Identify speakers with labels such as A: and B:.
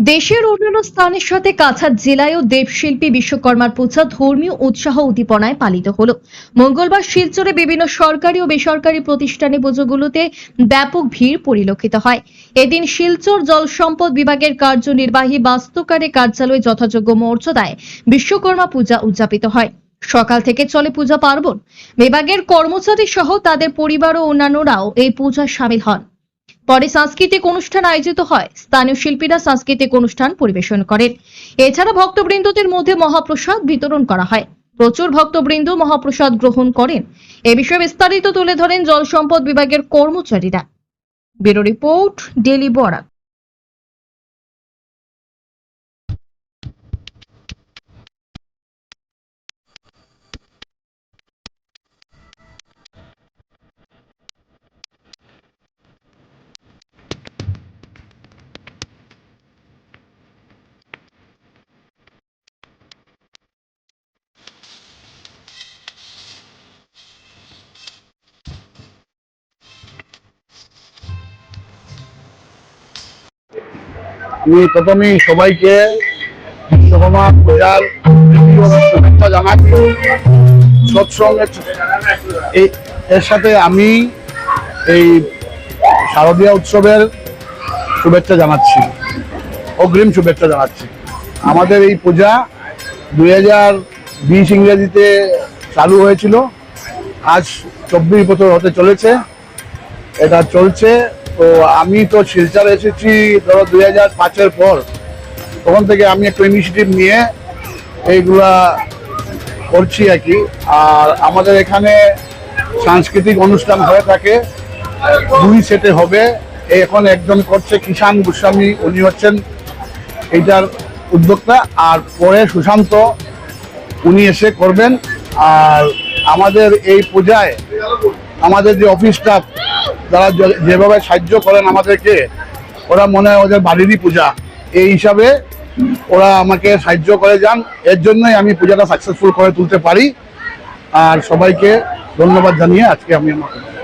A: দেশের অন্যান্য স্থানের সাথে কাছাড় জেলায়ও দেবশিল্পী বিশ্বকর্মার পূজা ধর্মীয় উৎসাহ উদ্দীপনায় পালিত হলো। মঙ্গলবার শিলচরে বিভিন্ন সরকারি ও বেসরকারি প্রতিষ্ঠানে পুজোগুলোতে ব্যাপক ভিড় পরিলক্ষিত হয়। এদিন শিলচর জল সম্পদ বিভাগের কার্যনির্বাহী বাস্তুকারে কার্যালয়ে যথাযোগ্য মর্যাদায় বিশ্বকর্মা পূজা উদযাপিত হয়। সকাল থেকে চলে পূজা পার্বণ। বিভাগের কর্মচারী সহ তাদের পরিবার ও অন্যান্যরাও এই পূজায় সামিল হন। পরে সাংস্কৃতিক অনুষ্ঠান আয়োজিত হয়। স্থানীয় শিল্পীরা সাংস্কৃতিক অনুষ্ঠান পরিবেশন করেন। এছাড়া ভক্তবৃন্দদের মধ্যে মহাপ্রসাদ বিতরণ করা হয়। প্রচুর ভক্তবৃন্দ মহাপ্রসাদ গ্রহণ করেন। এ বিষয়ে বিস্তারিত তুলে ধরেন জল সম্পদ বিভাগের কর্মচারীরা। Bureau report daily Barak.
B: আমি প্রথমেই সবাইকে বিশ্বকর্মা পূজার শুভেচ্ছা জানাচ্ছি। সৎসঙ্গে এর সাথে আমি এই শারদীয় উৎসবের শুভেচ্ছা জানাচ্ছি, অগ্রিম শুভেচ্ছা জানাচ্ছি। আমাদের এই পূজা দুই হাজার বিশ ইংরেজিতে চালু হয়েছিল, আজ চব্বিশ বছর হতে চলেছে। এটা চলছে তো আমি তো শিলচর এসেছি ধরো দুই হাজার পাঁচের পর। তখন থেকে আমি একটু ইনিশিয়েটিভ নিয়ে এইগুলা করছি আর কি। আর আমাদের এখানে সাংস্কৃতিক অনুষ্ঠান হয়ে থাকে, দুই সেটে হবে। এখন একজন করছে কিষান গোস্বামী, উনি হচ্ছেন এইটার উদ্যোক্তা। আর পরে সুশান্ত, উনি এসে করবেন। আর আমাদের এই পূজায় আমাদের যে অফিস স্টাফ যে- যেভাবে সাহায্য করেন আমাদেরকে, ওরা মনে হয় ওদের বাড়িরই পূজা। এই হিসাবে ওরা আমাকে সাহায্য করে যান। এর জন্যই আমি পূজাটা সাকসেসফুল করে তুলতে পারি। আর সবাইকে ধন্যবাদ জানিয়ে আজকে আমি আমার